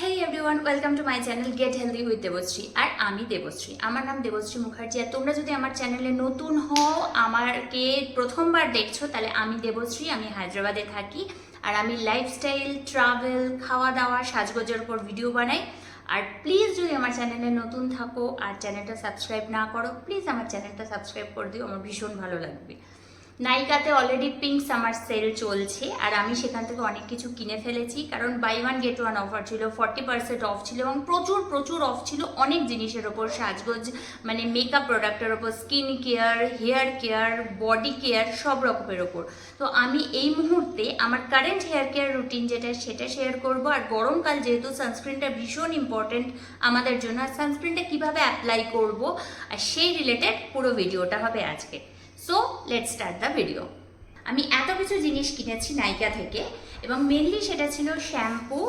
Hey everyone welcome to my channel get healthy with Debashree আর আমি দেবশ্রী আমার নাম দেবশ্রী মুখার্জি আর তোমরা যদি আমার চ্যানেলে নতুন হও আমাকে প্রথমবার দেখছ, তাহলে আমি দেবশ্রী আমি হায়দ্রাবাদে থাকি। আর আমি লাইফস্টাইল ট্রাভেল খাওয়া দাওয়া সাজগোজের উপর ভিডিও বানাই। আর প্লিজ যদি আমার চ্যানেলে নতুন থাকো আর চ্যানেলটা সাবস্ক্রাইব না করো প্লিজ আমার চ্যানেলটা সাবস্ক্রাইব করে দিও, আমার ভীষণ ভালো লাগবে। নাইকাতে অলরেডি পিঙ্ক সামার সেল চলছে, আর আমি সেখান থেকে অনেক কিছু কিনে ফেলেছি, কারণ buy one get one offer ছিল ফর্টি পার্সেন্ট অফ ছিল এবং প্রচুর প্রচুর অফ ছিল অনেক জিনিসের ওপর, সাজগোজ মানে মেকআপ প্রোডাক্টের ওপর skin care hair care body care সব রকমের ওপর। তো আমি এই মুহূর্তে আমার কারেন্ট হেয়ার কেয়ার রুটিন যেটা, সেটা শেয়ার করব, আর গরমকাল যেহেতু সানস্ক্রিনটা ভীষণ ইম্পর্টেন্ট আমাদের জন্য, আর সানস্ক্রিনটা কীভাবে অ্যাপ্লাই করব, আর সেই রিলেটেড পুরো ভিডিওটা হবে আজকে। So let start the video আমি এত কিছু জিনিস কিনেছি নাইকা থেকে এবং মেনলি সেটা ছিল শ্যাম্পু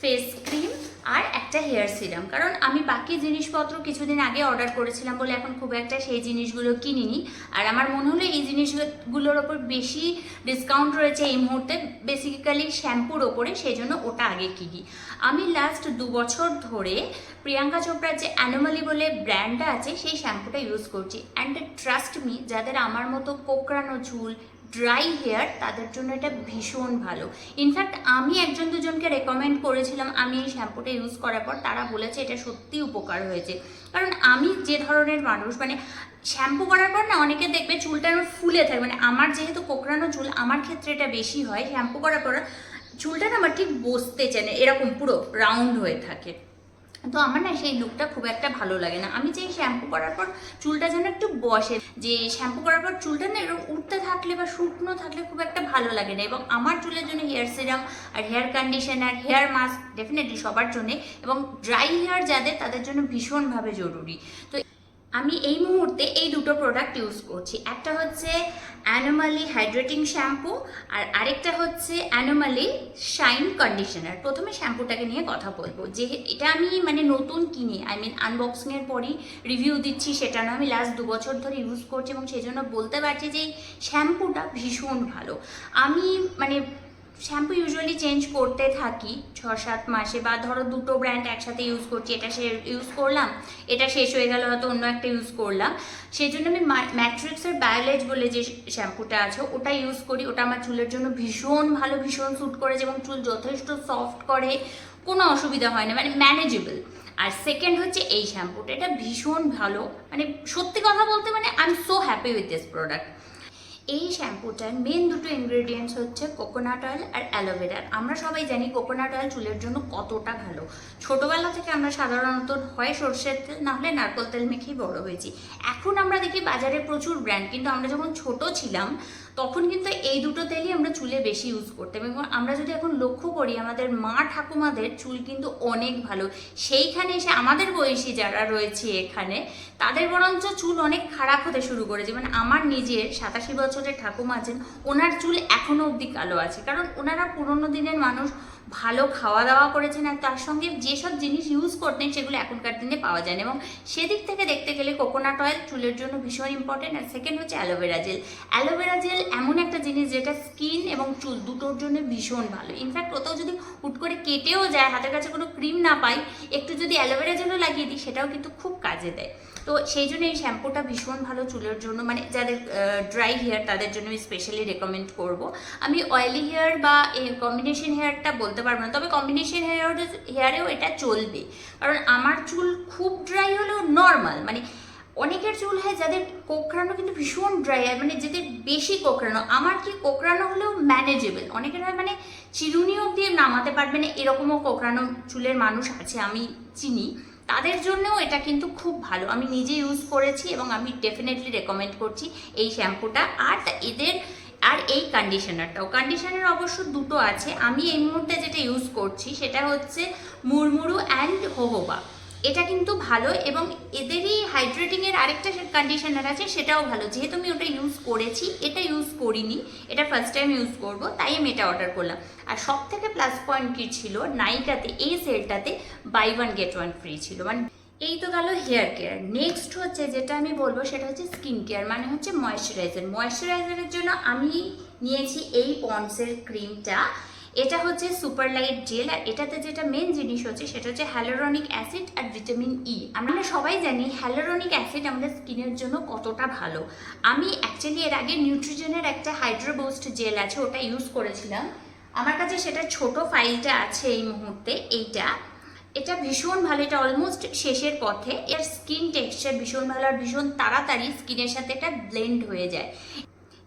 ফেস ক্রিম আর একটা হেয়ার সিরাম কারণ আমি বাকি জিনিসপত্র কিছুদিন আগে অর্ডার করেছিলাম বলে এখন খুব একটা সেই জিনিসগুলো কিনিনি। আর আমার মনে হলো এই জিনিসগুলোর ওপর বেশি ডিসকাউন্ট রয়েছে এই মুহূর্তে বেসিক্যালি শ্যাম্পুর ওপরে, সেই জন্য ওটা আগে কিনি। আমি লাস্ট দু বছর ধরে প্রিয়াঙ্কা চোপড়ার যে অ্যানোমালি বলে ব্র্যান্ডটা আছে, সেই শ্যাম্পুটা ইউজ করছি। অ্যান্ড ট্রাস্ট মি যাদের আমার মতো কোকড়ানো চুল ড্রাই হেয়ার তাদের জন্য এটা ভীষণ ভালো। ইনফ্যাক্ট আমি একজন দুজনকে রেকমেন্ড করেছিলাম আমি এই শ্যাম্পুটা ইউজ করার পর, তারা বলেছে এটা সত্যি উপকার হয়েছে। কারণ আমি যে ধরনের মানুষ মানে শ্যাম্পু করার পর না অনেকে দেখবে চুলটা আমার ফুলে থাকে মানে আমার যেহেতু কোকড়ানো চুল, আমার ক্ষেত্রে এটা বেশি হয়। শ্যাম্পু করার পর চুলটা না আমার ঠিক বসতে চায় না, এরকম পুরো রাউন্ড হয়ে থাকে। তো আমার না সেই লুকটা খুব একটা ভালো লাগে না। আমি চাই শ্যাম্পু করার পর চুলটা যেন একটু বসে, যে শ্যাম্পু করার পর চুলটা না এরকম উঠতে থাকলে বা শুকনো থাকলে খুব একটা ভালো লাগে না। এবং আমার চুলের জন্য হেয়ার সিরাম আর hair conditioner hair mask definitely সবার জন্যে। এবং ড্রাই হেয়ার যাদের, তাদের জন্য ভীষণভাবে জরুরি। তো আমি এই মুহূর্তে এই দুটো প্রোডাক্ট ইউজ করছি। একটা হচ্ছে অ্যানোমালি হাইড্রেটিং শ্যাম্পু আর আরেকটা হচ্ছে অ্যানোমালি শাইন কন্ডিশনার প্রথমে শ্যাম্পুটাকে নিয়ে কথা বলব। যে এটা আমি মানে নতুন কিনে আই মিন আনবক্সিংয়ের পরই রিভিউ দিচ্ছি, সেটা না। আমি লাস্ট দু বছর ধরে ইউজ করছি এবং সেই জন্য বলতে পারছি যে শ্যাম্পুটা ভীষণ ভালো। আমি মানে শ্যাম্পু ইউজুয়ালি চেঞ্জ করতে থাকি ছ সাত মাসে বা ধরো দুটো ব্র্যান্ড একসাথে ইউজ করছি, এটা ইউজ করলাম, এটা শেষ হয়ে গেল, হয়তো অন্য একটা ইউজ করলাম। সেই জন্য আমি ম্যাট্রিক্সের বায়োলেজ বলে যে শ্যাম্পুটা আছে, ওটা ইউজ করি। ওটা আমার চুলের জন্য ভীষণ ভালো, ভীষণ স্যুট করেছে এবং চুল যথেষ্ট সফট করে, কোনো অসুবিধা হয় না মানে ম্যানেজেবল আর সেকেন্ড হচ্ছে এই শ্যাম্পুটা, এটা ভীষণ ভালো। মানে সত্যি কথা বলতে মানে I am so happy with this product এই শ্যাম্পুটার মেন দুটো ইনগ্রেডিয়েন্টস হচ্ছে কোকোনাট অয়েল আর অ্যালোভেরার আমরা সবাই জানি কোকোনাট অয়েল চুলের জন্য কতটা ভালো। ছোটোবেলা থেকে আমরা সাধারণত হয় সর্ষের তেল, না হলে নারকল তেল মেখেই বড় হয়েছি। এখন আমরা দেখি বাজারে প্রচুর ব্র্যান্ড কিন্তু আমরা যখন ছোট ছিলাম তখন কিন্তু এই দুটো তেলই আমরা চুলে বেশি ইউজ করতাম এবং আমরা যদি এখন লক্ষ্য করি, আমাদের মা ঠাকুমাদের চুল কিন্তু অনেক ভালো। সেইখানে এসে আমাদের বয়সী যারা রয়েছে এখানে, তাদের বরঞ্চ চুল অনেক খারাপ হতে শুরু করেছে। মানে আমার নিজের সাতাশি বছরের ঠাকুমা আছেন, ওনার চুল এখনও অবধি কালো আছে। কারণ ওনারা পুরোনো দিনের মানুষ, ভালো খাওয়া দাওয়া করেছেন আর তার সঙ্গে যেসব জিনিস ইউজ করতেন, সেগুলো এখনকার দিনে পাওয়া যায় না এবং সেদিক থেকে দেখতে গেলে কোকোনাট অয়েল চুলের জন্য ভীষণ ইম্পর্টেন্ট আর সেকেন্ড হচ্ছে aloe vera gel aloe vera gel এমন একটা জিনিস যেটা স্কিন এবং চুল দুটোর জন্য ভীষণ ভালো। ইনফ্যাক্ট কোথাও যদি হুট করে কেটেও যায়, হাতের কাছে কোনো ক্রিম না পাই, একটু যদি অ্যালোভেরা জেলও লাগিয়ে দিই, সেটাও কিন্তু খুব কাজে দেয়। তো সেই জন্য এই শ্যাম্পুটা ভীষণ ভালো চুলের জন্য মানে যাদের ড্রাই হেয়ার তাদের জন্য আমি স্পেশালি রেকমেন্ড করব। আমি অয়েলি হেয়ার বা এই কম্বিনেশন হেয়ারটা বলতে পারব না, তবে কম্বিনেশন হেয়ার হেয়ারেও এটা চলবে। কারণ আমার চুল খুব ড্রাই হলেও নর্মাল মানে অনেকের চুল হয় যাদের কোকড়ানো কিন্তু ভীষণ ড্রাই হয় মানে যাদের বেশি কোকড়ানো, আমার কি কোকড়ানো হলেও ম্যানেজেবল অনেকের হয় মানে চিরুনি অব্দি নামাতে পারবে না, এরকমও কোকড়ানো চুলের মানুষ আছে, আমি চিনি, তাদের জন্যও এটা কিন্তু খুব ভালো, আমি নিজে ইউজ করেছি এবং আমি ডেফিনেটলি রেকমেন্ড করছি এই শ্যাম্পুটা, আর এদের, আর এই কন্ডিশনারটাও কন্ডিশনার অবশ্য দুটো আছে, আমি এই মুহূর্তে যেটা ইউজ করছি সেটা হচ্ছে মুড়মুড়ু অ্যান্ড হোহোবা এটা কিন্তু ভালো এবং এদেরই হাইড্রেটিংয়ের আরেকটা কন্ডিশনার আছে, সেটাও ভালো। যেহেতু আমি ওটা ইউজ করেছি, এটা ইউজ করিনি, এটা ফার্স্ট টাইম ইউজ করব, তাই আমি এটা অর্ডার করলাম। আর সব থেকে প্লাস পয়েন্ট কী ছিল? নাইকাতে এই সেলটাতে buy one get one free ছিল। মানে এই তো গেল হেয়ার কেয়ার নেক্সট হচ্ছে যেটা আমি বলব, সেটা হচ্ছে স্কিন কেয়ার মানে হচ্ছে ময়শ্চারাইজার ময়শ্চারাইজারের জন্য আমি নিয়েছি এই পন্ডসের ক্রিমটা এটা হচ্ছে সুপার লাইট জেল আর এটাতে যেটা মেন জিনিস হচ্ছে সেটা হচ্ছে হ্যালোরনিক অ্যাসিড আর ভিটামিন ই আমরা সবাই জানি হ্যালোরনিক অ্যাসিড আমাদের স্কিনের জন্য কতটা ভালো। আমি অ্যাকচুয়ালি এর আগে নিউট্রিজেনের একটা হাইড্রোবোস্ট জেল আছে, ওটা ইউজ করেছিলাম। আমার কাছে সেটা ছোট ফাইলটা আছে এই মুহূর্তে, এইটা। এটা ভীষণ ভালো, এটা অলমোস্ট শেষের পথে। এর স্কিন টেক্সচার ভীষণ ভালো আর ভীষণ তাড়াতাড়ি স্কিনের সাথে এটা ব্লেন্ড হয়ে যায়।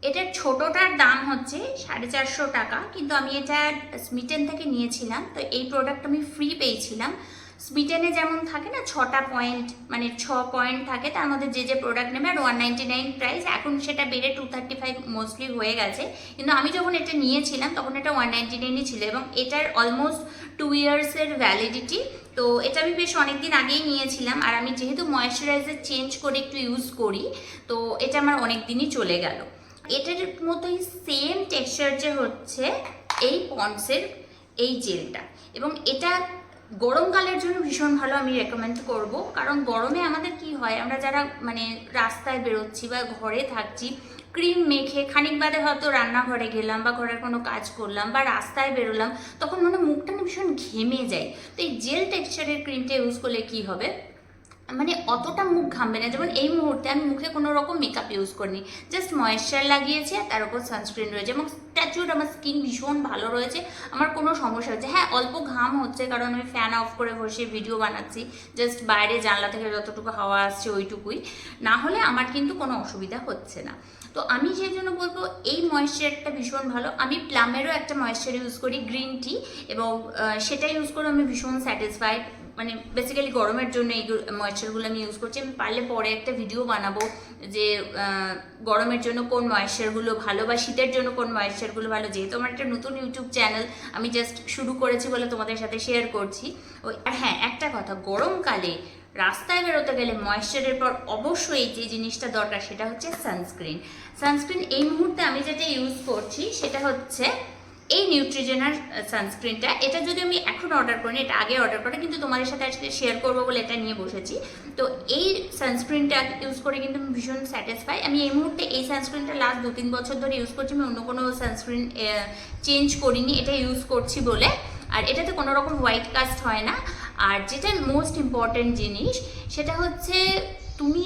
এটার ছোটটার দাম হচ্ছে সাড়ে চারশো টাকা, কিন্তু আমি এটা স্মিটেন থেকে নিয়েছিলাম, তো এই প্রোডাক্ট আমি ফ্রি পেয়েছিলাম। স্মিটেনে যেমন থাকে না, ছটা পয়েন্ট মানে ছ পয়েন্ট থাকে, তার মধ্যে যে যে প্রোডাক্ট নেবে, আর ওয়ান নাইনটি নাইন প্রাইস এখন সেটা বেড়ে টু থার্টি ফাইভ মোস্টলি হয়ে গেছে। কিন্তু আমি যখন এটা নিয়েছিলাম, তখন এটা ওয়ান নাইনটি নাইনই ছিল, এবং এটার অলমোস্ট টু ইয়ার্সের ভ্যালিডিটি তো এটা আমি বেশ অনেক দিন আগেই নিয়েছিলাম, আর আমি যেহেতু ময়শ্চারাইজার চেঞ্জ করে একটু ইউজ করি, তো এটা আমার অনেক দিনই চলে গেল। এটার মতোই সেম টেক্সচার যে হচ্ছে এই পন্ডসের এই জেলটা এবং এটা গরমকালের জন্য ভীষণ ভালো আমি রেকমেন্ড করব। কারণ গরমে আমাদের কি হয়, আমরা যারা মানে রাস্তায় বেরোচ্ছি বা ঘরে থাকছি ক্রিম মেখে খানিক বাদে হয়তো রান্নাঘরে গেলাম বা ঘরের কোনো কাজ করলাম বা রাস্তায় বেরোলাম, তখন মানে মুখটা ভীষণ ঘেমে যায়। তো এই জেল টেক্সচারের ক্রিমটা ইউজ করলে কি হবে? মানে অতটা মুখ ঘামবে না। যেমন এই মুহূর্তে আমি মুখে কোনো রকম মেকআপ ইউজ করিনি। জাস্ট ময়েশ্চার লাগিয়েছি আর তার উপর সানস্ক্রিন রয়েছে এবং স্ট্যাচুর আমার স্কিন ভীষণ ভালো রয়েছে। আমার কোনো সমস্যা হচ্ছে হ্যাঁ অল্প ঘাম হচ্ছে কারণ আমি ফ্যান অফ করে বসে ভিডিও বানাচ্ছি। জাস্ট বাইরে জানলা থেকে যতটুকু হাওয়া আসছে ওইটুকুই। না হলে আমার কিন্তু কোনো অসুবিধা হচ্ছে না। তো আমি সেই জন্য বলব, এই ময়েশ্চারটা ভীষণ ভালো। আমি প্লামেরও একটা ময়েশ্চার ইউজ করি গ্রিন টি এবং সেটা ইউজ করে আমি ভীষণ স্যাটিসফাইড মানে বেসিক্যালি গরমের জন্য এই ময়েশ্চারগুলো আমি ইউজ করছি। আমি পারলে পরে একটা ভিডিও বানাবো যে গরমের জন্য কোন ময়েশ্চারগুলো ভালো বা শীতের জন্য কোন ময়েশ্চারগুলো ভালো। যেহেতু আমার একটা নতুন ইউটিউব চ্যানেল আমি জাস্ট শুরু করেছি বলে তোমাদের সাথে শেয়ার করছি। ওই হ্যাঁ একটা কথা, গরমকালে রাস্তায় বেরোতে গেলে ময়েশ্চারের পর অবশ্যই যে জিনিসটা দরকার সেটা হচ্ছে সানস্ক্রিন সানস্ক্রিন এই মুহূর্তে আমি যেটা ইউজ করছি সেটা হচ্ছে এই নিউট্রিজেনার সানস্ক্রিনটা এটা যদি আমি এখন অর্ডার করিনি এটা আগে অর্ডার করে, কিন্তু তোমাদের সাথে আজকে শেয়ার করব বলে এটা নিয়ে বসেছি। তো এই সানস্ক্রিনটা ইউজ করে কিন্তু আমি ভীষণ স্যাটিসফাই আমি এই মুহূর্তে এই সানস্ক্রিনটা লাস্ট দু তিন বছর ধরে ইউজ করছি, আমি অন্য কোনো সানস্ক্রিন চেঞ্জ করিনি, এটা ইউজ করছি বলে। আর এটাতে কোনো রকম হোয়াইট কাস্ট হয় না। আর যেটা মোস্ট ইম্পর্ট্যান্ট জিনিস, সেটা হচ্ছে তুমি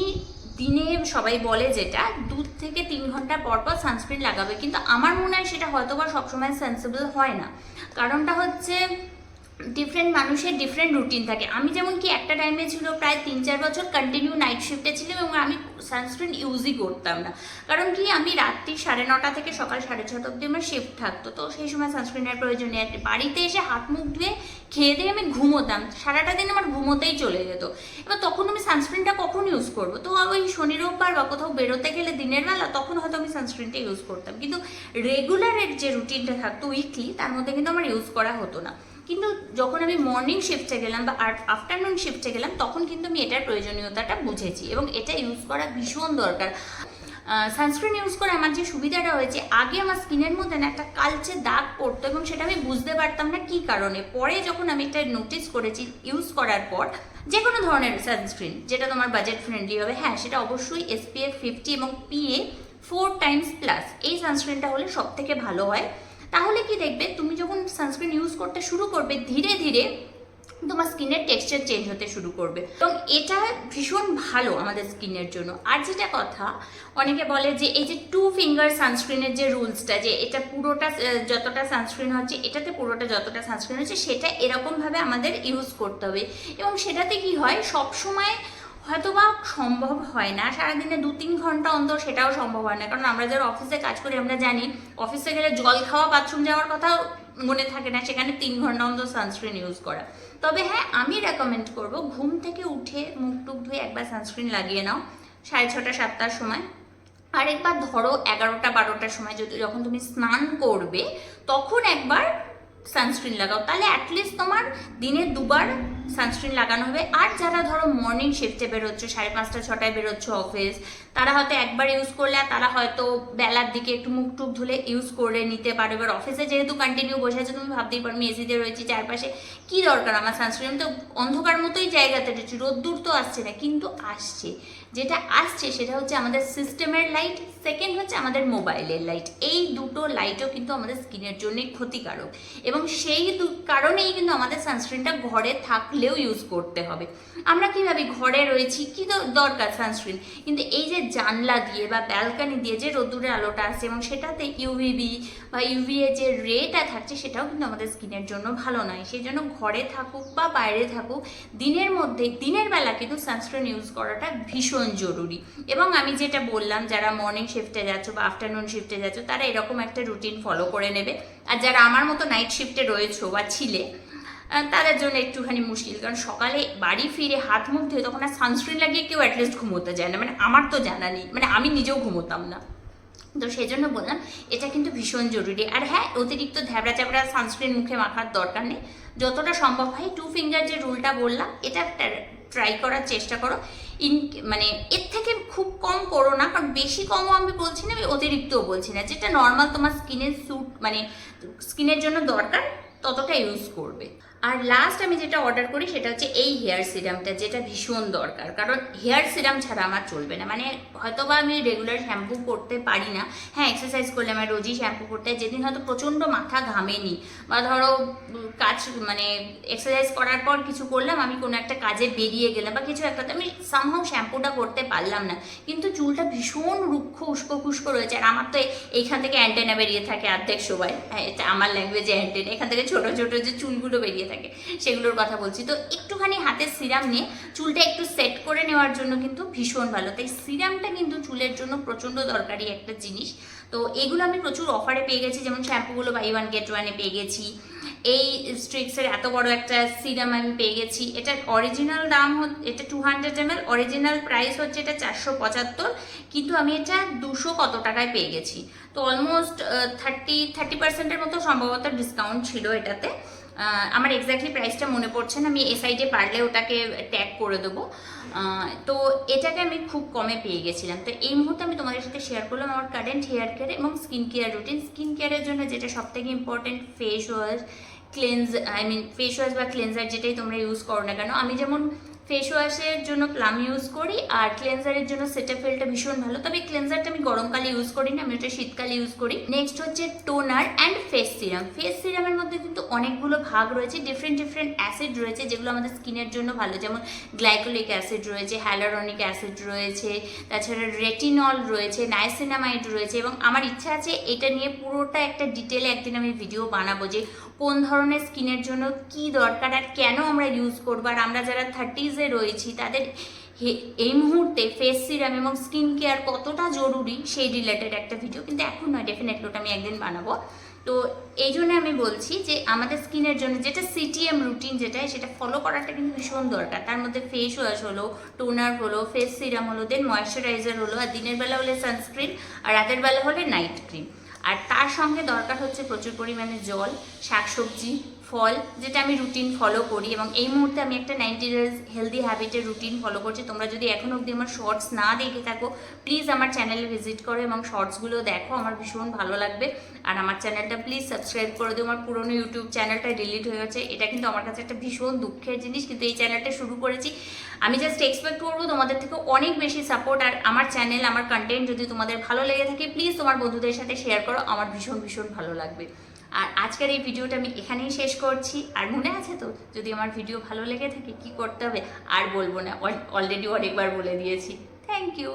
দিনে সবাই বলে যেটা, দু থেকে তিন ঘণ্টা পর পর সানস্ক্রিন লাগাবে। কিন্তু আমার মনে হয় সেটা হয়তো বা সবসময় সেন্সিবল হয় না। কারণটা হচ্ছে ডিফারেন্ট মানুষের ডিফারেন্ট রুটিন থাকে। আমি যেমন কি একটা টাইমে ছিল প্রায় তিন চার বছর কন্টিনিউ নাইট শিফটে ছিলাম এবং আমি সানস্ক্রিন ইউজই করতাম না। কারণ কি আমি রাত্রি সাড়ে নটা থেকে সকাল সাড়ে ছটা অবধি আমার শিফট থাকতো। তো সেই সময় সানস্ক্রিনের প্রয়োজন বাড়িতে এসে হাত মুখ ধুয়ে খেয়ে দিয়ে আমি ঘুমোতাম। সারাটা দিন আমার ঘুমোতেই চলে যেত। এবার তখন আমি সানস্ক্রিনটা কখন ইউজ করব? তো ওই শনি, রোববার বা কোথাও বেরোতে গেলে দিনের বেলা তখন হয়তো আমি সানস্ক্রিনটা ইউজ করতাম। কিন্তু রেগুলারের যে রুটিনটা থাকতো উইকলি তার মধ্যে কিন্তু আমার ইউজ করা হতো না। কিন্তু যখন আমি মর্নিং শিফটে গেলাম বা আফটারনুন শিফটে গেলাম, তখন কিন্তু আমি এটার প্রয়োজনীয়তাটা বুঝেছি এবং এটা ইউজ করা ভীষণ দরকার। সানস্ক্রিন ইউজ করে আমার যে সুবিধাটা হয়েছে আগে আমার স্কিনের মধ্যে না একটা কালচে দাগ পড়তো এবং সেটা আমি বুঝতে পারতাম না কি কারণে। পরে যখন আমি এটা নোটিস করেছি ইউজ করার পর যে কোনো ধরনের সানস্ক্রিন যেটা তোমার বাজেট ফ্রেন্ডলি হবে হ্যাঁ সেটা অবশ্যই এসপিএফ ফিফটি এবং পিএ ফোর টাইমস প্লাস এই সানস্ক্রিনটা হলে সব থেকে ভালো হয়। তাহলে কি দেখবে, তুমি যখন সানস্ক্রিন ইউজ করতে শুরু করবে, ধীরে ধীরে তোমার স্কিনের টেক্সচার চেঞ্জ হতে শুরু করবে। এবং এটা ভীষণ ভালো আমাদের স্কিনের জন্য। আর যেটা কথা, অনেকে বলে যে এই যে টু ফিঙ্গার সানস্ক্রিনের যে রুলসটা যে এটা পুরোটা যতটা সানস্ক্রিন হচ্ছে, এটাতে পুরোটা যতটা সানস্ক্রিন হচ্ছে, সেটা এরকমভাবে আমাদের ইউজ করতে হবে। এবং সেটাতে কি হয় সব সময় হয়তো বা সম্ভব হয় না। সারাদিনে দু তিন ঘণ্টা অন্তর সেটাও সম্ভব হয় না। কারণ আমরা যারা অফিসে কাজ করি, আমরা জানি অফিসে গেলে জল খাওয়া বাথরুম যাওয়ার কথাও মনে থাকে না, সেখানে তিন ঘণ্টা অন্তর সানস্ক্রিন ইউজ করা। তবে হ্যাঁ আমি রেকমেন্ড করব ঘুম থেকে উঠে মুখ টুক ধুয়ে একবার সানস্ক্রিন লাগিয়ে নাও, সাড়ে ছটা, সাতটার সময়। আরেকবার ধরো এগারোটা, বারোটার সময়। যদি যখন তুমি স্নান করবে, তখন একবার সানস্ক্রিন লাগাও। তাহলে অ্যাটলিস্ট তোমার দিনে দুবার সানস্ক্রিন লাগানো হবে। আর যারা ধরো মর্নিং শিফটে বেরোচ্ছ, সাড়ে পাঁচটা, ছটায় বেরোচ্ছ অফিস তারা হয়তো একবার ইউজ করলে আর তারা হয়তো বেলার দিকে একটু মুখ টুক ধুলে ইউজ করে নিতে পারো। এবার অফিসে যেহেতু কন্টিনিউ বসে আছো, তুমি ভাবতেই পারো আমি এসিতে রয়েছি চারপাশে। কি দরকার আমার সানস্ক্রিন তো অন্ধকার মতোই জায়গাতে রয়েছে, রোদ্দুর তো আসছে না, কিন্তু আসছে। যেটা আসছে সেটা হচ্ছে আমাদের সিস্টেমের লাইট সেকেন্ড হচ্ছে আমাদের মোবাইলের লাইট এই দুটো লাইটও কিন্তু আমাদের স্কিনের জন্য ক্ষতিকারক এবং সেই কারণেই কিন্তু আমাদের সানস্ক্রিনটা ঘরে থাকলেও ইউজ করতে হবে। আমরা কীভাবে ঘরে রয়েছি? কী দরকার সানস্ক্রিন কিন্তু এই যে জানলা দিয়ে বা ব্যালকানি দিয়ে যে রোদ্দুরের আলোটা আসছে এবং সেটাতে ইউভিবি বা ইউভিএ যে রেটা থাকছে সেটাও কিন্তু আমাদের স্কিনের জন্য ভালো নয়। সেই জন্য ঘরে থাকুক বা বাইরে থাকুক, দিনের মধ্যে, দিনের বেলা কিন্তু সানস্ক্রিন ইউজ করাটা ভীষণ জরুরি। এবং আমি যেটা বললাম, যারা মর্নিং শিফটে যাচ্ছ বা আফটারনুন শিফটে যাচ্ছ, তারা এরকম একটা রুটিন ফলো করে নেবে। আর যারা আমার মতো নাইট শিফটে রয়েছো বা ছিলে তাদের জন্য একটুখানি মুশকিল। কারণ সকালে বাড়ি ফিরে হাত মুখ ধুয়ে তখন আর সানস্ক্রিন লাগিয়ে কেউ অ্যাটলিস্ট ঘুমোতে যায় না। মানে আমার তো জানা নেই। মানে আমি নিজেও ঘুমোতাম না। তো সেই জন্য বললাম, এটা কিন্তু ভীষণ জরুরি। আর হ্যাঁ অতিরিক্ত ধ্যাবড়া চ্যাবড়া সানস্ক্রিন মুখে মাখার দরকার নেই। যতটা সম্ভব হয় টু ফিঙ্গার যে রুলটা বললাম, এটা ট্রাই করার চেষ্টা করো। ইন মানে এর থেকে খুব কম করো না, কারণ বেশি কমও আমি বলছি না, আমি অতিরিক্তও বলছি না। যেটা নর্মাল তোমার স্কিনের স্যুট মানে স্কিনের জন্য দরকার, ততটা ইউজ করবে। আর লাস্ট আমি যেটা অর্ডার করি সেটা হচ্ছে এই হেয়ার সিরামটা যেটা ভীষণ দরকার। কারণ হেয়ার সিরাম ছাড়া আমার চলবে না। মানে হয়তো বা আমি রেগুলার শ্যাম্পু করতে পারি না। হ্যাঁ এক্সারসাইজ করলে আমার রোজই শ্যাম্পু করতে যেদিন হয়তো প্রচণ্ড মাথা ঘামেনি বা ধরো কাজ মানে এক্সারসাইজ করার পর কিছু করলাম, আমি কোনো একটা কাজে বেরিয়ে গেলাম বা কিছু একটা আমি সামহাও শ্যাম্পুটা করতে পারলাম না। কিন্তু চুলটা ভীষণ রুক্ষ উস্কো খুস্কো রয়েছে। আর আমার তো এইখান থেকে অ্যান্টেনা বেরিয়ে থাকে অর্ধেক সময়। হ্যাঁ এটা আমার ল্যাঙ্গুয়েজে অ্যান্টেনা এখান থেকে ছোটো ছোটো যে চুলগুলো বেরিয়ে থাকে। সেগুলোর কথা বলছি। তো একটুখানি হাতের সিরাম নিয়ে চুলটা একটু সেট করে নেওয়ার জন্য কিন্তু ভীষণ ভালো। তাই সিরামটা কিন্তু চুলের জন্য প্রচণ্ড দরকারি একটা জিনিস। তো এগুলো আমি প্রচুর অফারে পেয়ে গেছি। যেমন শ্যাম্পুগুলো বাই ওয়ান গেট ওয়ানে পেয়ে গেছি। এই স্ট্রিক্সের এত বড় একটা সিরাম আমি পেয়ে গেছি। এটার অরিজিনাল দাম এটা two hundred um original price হচ্ছে এটা চারশো পঁচাত্তর। কিন্তু আমি এটা দুশো কত টাকায় পেয়ে গেছি। তো অলমোস্ট থার্টি থার্টি পার্সেন্টের মতো সম্ভবত ডিসকাউন্ট ছিল এটাতে। আমার এক্স্যাক্টলি প্রাইসটা মনে পড়ছে না, আমি এ সাইডে পারলে ওটাকে ট্যাগ করে দেবো। তো এটাকে আমি খুব কমে পেয়ে গেছিলাম। তো এই মুহূর্তে আমি তোমাদের সাথে শেয়ার করলাম আমার কারেন্ট হেয়ার কেয়ার এবং স্কিন কেয়ার রুটিন স্কিন কেয়ারের জন্য যেটা সব থেকে important face wash cleanse I mean face wash বা ক্লেন্সার যেটাই তোমরা ইউজ করো না কেন, আমি যেমন ফেস ওয়াশের জন্য প্লাম ইউজ করি, আর ক্লেন্সারের জন্য সেটাফেলটা ভীষণ ভালো। তবে ক্লেন্সারটা আমি গরমকালে ইউজ করি না আমি ওটা শীতকালে ইউজ করি। নেক্সট হচ্ছে toner and face serum face সিরামের মধ্যে কিন্তু অনেকগুলো ভাগ রয়েছে ডিফারেন্ট ডিফারেন্ট অ্যাসিড রয়েছে, যেগুলো আমাদের স্কিনের জন্য ভালো। যেমন গ্লাইকোলিক অ্যাসিড রয়েছে হ্যালারনিক অ্যাসিড রয়েছে, তাছাড়া রেটিনল রয়েছে নাইসিনামাইড রয়েছে, এবং আমার ইচ্ছা আছে এটা নিয়ে পুরোটা একটা ডিটেলে একদিন আমি ভিডিও বানাবো যে কোন ধরনের স্কিনের জন্য কি দরকার আর কেন আমরা ইউজ করব। আর আমরা যারা থার্টিজে রয়েছি। তাদের এই মুহূর্তে ফেস সিরাম এবং স্কিন কেয়ার কতটা জরুরি সেই রিলেটেড একটা ভিডিও কিন্তু এখন নয় ডেফিনেটলি ওটা আমি একদিন বানাবো। তো এই জন্য আমি বলছি যে আমাদের স্কিনের জন্য যেটা সিটিএম রুটিন যেটা সেটা ফলো করাটা কিন্তু ভীষণ দরকার। তার মধ্যে ফেস ওয়াশ হলো টোনার হলো ফেস সিরাম হলো দেন ময়শ্চারাইজার হলো, আর দিনের বেলা হলে সানস্ক্রিন আর রাতের বেলা হলে নাইট ক্রিম আর তার সঙ্গে দরকার হচ্ছে প্রচুর পরিমাণে জল, শাকসবজি ফল যেটা আমি রুটিন ফলো করি এবং এই মুহূর্তে আমি একটা নাইনটি ডেজ হেলদি হ্যাবিটের রুটিন ফলো করছি। তোমরা যদি এখনও অবধি আমার শর্টস না দেখে থাকো প্লিজ আমার চ্যানেলে ভিজিট করো এবং শর্টসগুলো দেখো, আমার ভীষণ ভালো লাগবে। আর আমার চ্যানেলটা প্লিজ সাবস্ক্রাইব করে দিও। আমার পুরনো ইউটিউব চ্যানেলটা ডিলিট হয়ে গেছে। এটা কিন্তু আমার কাছে একটা ভীষণ দুঃখের জিনিস, কিন্তু এই চ্যানেলটা শুরু করেছি। আমি জাস্ট এক্সপেক্ট করব তোমাদের থেকে অনেক বেশি সাপোর্ট আর আমার চ্যানেল আমার কন্টেন্ট যদি তোমাদের ভালো লেগে থাকে প্লিজ তোমার বন্ধুদের সাথে শেয়ার করো। আমার ভীষণ ভীষণ ভালো লাগবে। আর আজকের এই ভিডিওটা আমি এখানেই শেষ করছি। আর মনে আছে তো? যদি আমার ভিডিও ভালো লেগে থাকে, কি করতে হবে? আর বলব না অলরেডি অনেকবার বলে দিয়েছি। Thank you